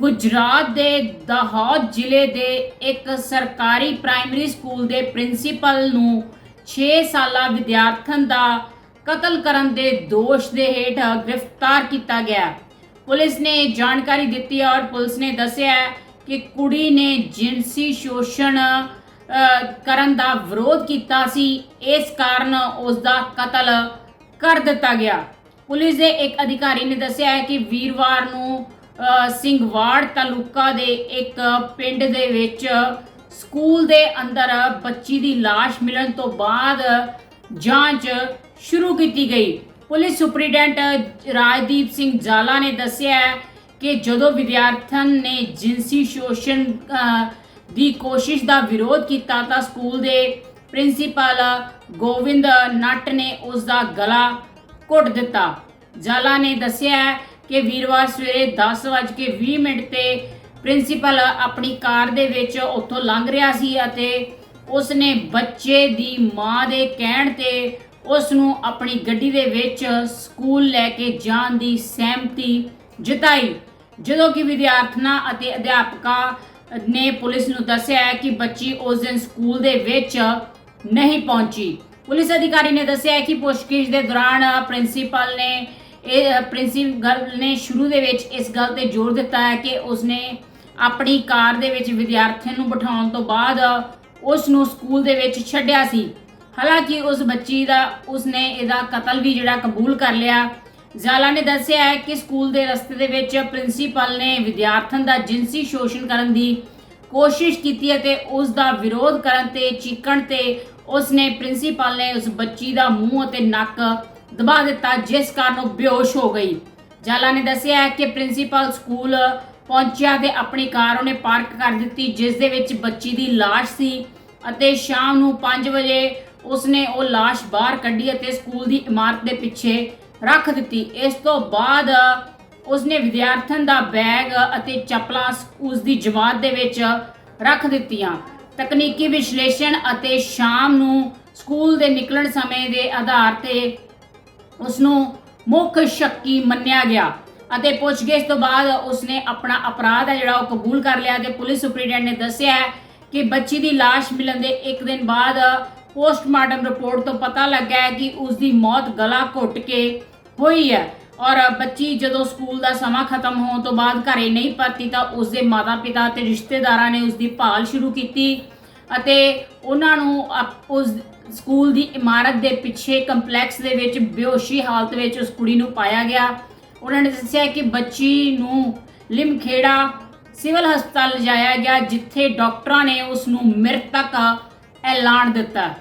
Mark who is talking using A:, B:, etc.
A: ਗੁਜਰਾਤ ਦੇ ਦਾਹੌਦ ਜ਼ਿਲ੍ਹੇ ਦੇ ਇੱਕ ਸਰਕਾਰੀ ਪ੍ਰਾਇਮਰੀ ਸਕੂਲ ਦੇ ਪ੍ਰਿੰਸੀਪਲ ਨੂੰ 6 ਸਾਲਾ ਵਿਦਿਆਰਥਣ ਦਾ ਕਤਲ ਕਰਨ ਦੇ ਦੋਸ਼ ਦੇ ਹੇਠ ਗ੍ਰਿਫਤਾਰ ਕੀਤਾ ਗਿਆ। ਪੁਲਿਸ ਨੇ ਜਾਣਕਾਰੀ ਦਿੱਤੀ ਔਰ ਪੁਲਿਸ ਨੇ ਦੱਸਿਆ ਕਿ ਕੁੜੀ ਨੇ ਜਿਨਸੀ ਸ਼ੋਸ਼ਣ ਕਰਨ ਦਾ ਵਿਰੋਧ ਕੀਤਾ ਸੀ। ਇਸ ਕਾਰਨ ਉਸ ਦਾ ਕਤਲ ਕਰ ਦਿੱਤਾ ਗਿਆ। ਪੁਲਿਸ ਦੇ ਇੱਕ ਅਧਿਕਾਰੀ ਨੇ ਦੱਸਿਆ ਹੈ ਕਿ ਵੀਰਵਾਰ ਨੂੰ ਸਿੰਘਵਾੜ ਤਾਲੁਕਾ ਦੇ ਇੱਕ ਪਿੰਡ ਦੇ ਵਿੱਚ ਸਕੂਲ ਦੇ ਅੰਦਰ ਬੱਚੀ ਦੀ ਲਾਸ਼ ਮਿਲਣ ਤੋਂ ਬਾਅਦ ਜਾਂਚ ਸ਼ੁਰੂ ਕੀਤੀ ਗਈ। ਪੁਲਿਸ ਸੁਪਰੀਡੈਂਟ ਰਾਜਦੀਪ ਸਿੰਘ ਜਾਲਾ ਨੇ ਦੱਸਿਆ ਕਿ ਜਦੋਂ ਵਿਦਿਆਰਥਣ ਨੇ ਜਿਨਸੀ ਸ਼ੋਸ਼ਣ ਦੀ ਕੋਸ਼ਿਸ਼ ਦਾ ਵਿਰੋਧ ਕੀਤਾ ਤਾਂ ਸਕੂਲ ਦੇ ਪ੍ਰਿੰਸੀਪਲ ਗੋਵਿੰਦ ਨੱਟ ਨੇ ਉਸ ਦਾ ਗਲਾ ਘੁੱਟ ਦਿੱਤਾ। ਜਾਲਾ ਨੇ ਦੱਸਿਆ ਕਿ ਵੀਰਵਾਰ ਸਵੇਰੇ 10:20 ਮਿੰਟ ਤੇ ਪ੍ਰਿੰਸੀਪਲ ਆਪਣੀ ਕਾਰ ਦੇ ਵਿੱਚ ਉੱਥੋਂ ਲੰਘ ਰਿਹਾ ਸੀ ਅਤੇ ਉਸ ਨੇ ਬੱਚੇ ਦੀ ਮਾਂ ਦੇ ਕਹਿਣ ਤੇ ਉਸ ਨੂੰ ਆਪਣੀ ਗੱਡੀ ਦੇ ਵਿੱਚ ਸਕੂਲ ਲੈ ਕੇ ਜਾਣ ਦੀ ਸਹਿਮਤੀ ਜਤਾਈ। ਜਦੋਂ ਕਿ ਵਿਦਿਆਰਥਣਾਂ ਅਤੇ ਅਧਿਆਪਕਾਂ ਨੇ ਪੁਲਿਸ ਨੂੰ ਦੱਸਿਆ ਕਿ ਬੱਚੀ ਉਸ ਦਿਨ ਸਕੂਲ ਦੇ ਵਿੱਚ ਨਹੀਂ ਪਹੁੰਚੀ। ਪੁਲਿਸ ਅਧਿਕਾਰੀ ਨੇ ਦੱਸਿਆ ਕਿ ਪੁੱਛਗਿੱਛ ਦੇ ਦੌਰਾਨ ਪ੍ਰਿੰਸੀਪਲ ਨੇ ਇਹ ਪ੍ਰਿੰਸੀਪਲ ਨੇ ਸ਼ੁਰੂ ਦੇ ਵਿੱਚ ਇਸ ਗੱਲ ਤੇ ਜ਼ੋਰ ਦਿੱਤਾ ਹੈ ਕਿ ਉਸਨੇ ਆਪਣੀ ਕਾਰ ਦੇ ਵਿੱਚ ਵਿਦਿਆਰਥੀ ਨੂੰ ਬਿਠਾਉਣ ਤੋਂ ਬਾਅਦ ਉਸ ਨੂੰ ਸਕੂਲ ਦੇ ਵਿੱਚ ਛੱਡਿਆ ਸੀ। ਹਾਲਾਂਕਿ ਉਸ ਬੱਚੀ ਦਾ, ਉਸਨੇ ਇਹਦਾ ਕਤਲ ਵੀ ਜਿਹੜਾ ਕਬੂਲ ਕਰ ਲਿਆ। ਜ਼ਾਲਾ ਨੇ ਦੱਸਿਆ ਹੈ ਕਿ ਸਕੂਲ ਦੇ ਰਸਤੇ ਦੇ ਵਿੱਚ ਪ੍ਰਿੰਸੀਪਲ ਨੇ ਵਿਦਿਆਰਥਣ ਦਾ ਜਿਨਸੀ ਸ਼ੋਸ਼ਣ ਕਰਨ ਦੀ ਕੋਸ਼ਿਸ਼ ਕੀਤੀ ਅਤੇ ਉਸ ਦਾ ਵਿਰੋਧ ਕਰਨ ਤੇ ਚੀਕਣ ਤੇ ਉਸ ਨੇ ਪ੍ਰਿੰਸੀਪਲ ਨੇ ਉਸ ਬੱਚੀ ਦਾ ਮੂੰਹ ਅਤੇ ਨੱਕ ਦਬਾ ਦਿੱਤਾ, ਜਿਸ ਕਾਰਨ ਉਹ ਬੇਹੋਸ਼ ਹੋ ਗਈ। ਜਾਲਾ ਨੇ ਦੱਸਿਆ ਹੈ ਕਿ ਪ੍ਰਿੰਸੀਪਲ ਸਕੂਲ ਪਹੁੰਚਿਆ ਤੇ ਆਪਣੀ ਕਾਰ ਉਹਨੇ ਪਾਰਕ ਕਰ ਦਿੱਤੀ, ਜਿਸ ਦੇ ਵਿੱਚ ਬੱਚੀ ਦੀ ਲਾਸ਼ ਸੀ ਅਤੇ ਸ਼ਾਮ ਨੂੰ 5 ਵਜੇ ਉਸਨੇ ਉਹ ਲਾਸ਼ ਬਾਹਰ ਕੱਢੀ ਅਤੇ ਸਕੂਲ ਦੀ ਇਮਾਰਤ ਦੇ ਪਿੱਛੇ ਰੱਖ ਦਿੱਤੀ। ਇਸ ਤੋਂ ਬਾਅਦ ਉਸਨੇ ਵਿਦਿਆਰਥਣ ਦਾ ਬੈਗ ਅਤੇ ਚੱਪਲਾਂ ਉਸ ਦੀ ਜਮਾਤ ਦੇ ਵਿੱਚ ਰੱਖ ਦਿੱਤੀਆਂ। ਤਕਨੀਕੀ ਵਿਸ਼ਲੇਸ਼ਣ ਅਤੇ ਸ਼ਾਮ ਨੂੰ ਸਕੂਲ ਦੇ ਨਿਕਲਣ ਸਮੇਂ ਦੇ ਆਧਾਰ ਤੇ ਉਸ ਨੂੰ ਮੁੱਖ ਸ਼ੱਕੀ ਮੰਨਿਆ ਗਿਆ ਅਤੇ ਪੁੱਛਗਿੱਛ ਤੋਂ ਬਾਅਦ ਉਸਨੇ ਆਪਣਾ ਅਪਰਾਧ ਹੈ ਜਿਹੜਾ ਉਹ ਕਬੂਲ ਕਰ ਲਿਆ ਤੇ ਪੁਲਿਸ ਸੁਪਰੀਡੈਂਟ ਨੇ ਦੱਸਿਆ ਕਿ ਬੱਚੀ ਦੀ ਲਾਸ਼ ਮਿਲਣ ਦੇ ਇੱਕ ਦਿਨ ਬਾਅਦ ਪੋਸਟਮਾਰਟਮ ਰਿਪੋਰਟ ਤੋਂ ਪਤਾ ਲੱਗਾ ਹੈ ਕਿ ਉਸ ਦੀ ਮੌਤ ਗਲਾ ਘੁੱਟ ਕੇ ਹੋਈ ਹੈ ਔਰ ਬੱਚੀ ਜਦੋਂ ਸਕੂਲ ਦਾ ਸਮਾਂ ਖਤਮ ਹੋਣ ਤੋਂ ਬਾਅਦ ਘਰੇ ਨਹੀਂ ਪਰਤੀ ਤਾਂ ਉਸ ਦੇ ਮਾਤਾ-ਪਿਤਾ ਅਤੇ ਰਿਸ਼ਤੇਦਾਰਾਂ ਨੇ ਉਸ ਦੀ ਭਾਲ ਸ਼ੁਰੂ ਕੀਤੀ। ਅਤੇ ਉਹਨਾਂ ਨੂੰ ਅਪ- ਉਸ ਸਕੂਲ ਦੀ ਇਮਾਰਤ ਦੇ ਪਿੱਛੇ ਕੰਪਲੈਕਸ ਦੇ ਵਿੱਚ ਬੇਹੋਸ਼ੀ ਹਾਲਤ ਵਿੱਚ ਉਸ ਕੁੜੀ ਨੂੰ ਪਾਇਆ ਗਿਆ। ਉਹਨਾਂ ਨੇ ਦੱਸਿਆ ਕਿ ਬੱਚੀ ਨੂੰ ਲਿਮਖੇੜਾ ਸਿਵਲ ਹਸਪਤਾਲ ਲਿਜਾਇਆ ਗਿਆ, ਜਿੱਥੇ ਡਾਕਟਰਾਂ ਨੇ ਉਸ ਨੂੰ ਮ੍ਰਿਤਕ ਐਲਾਨ ਦਿੱਤਾ।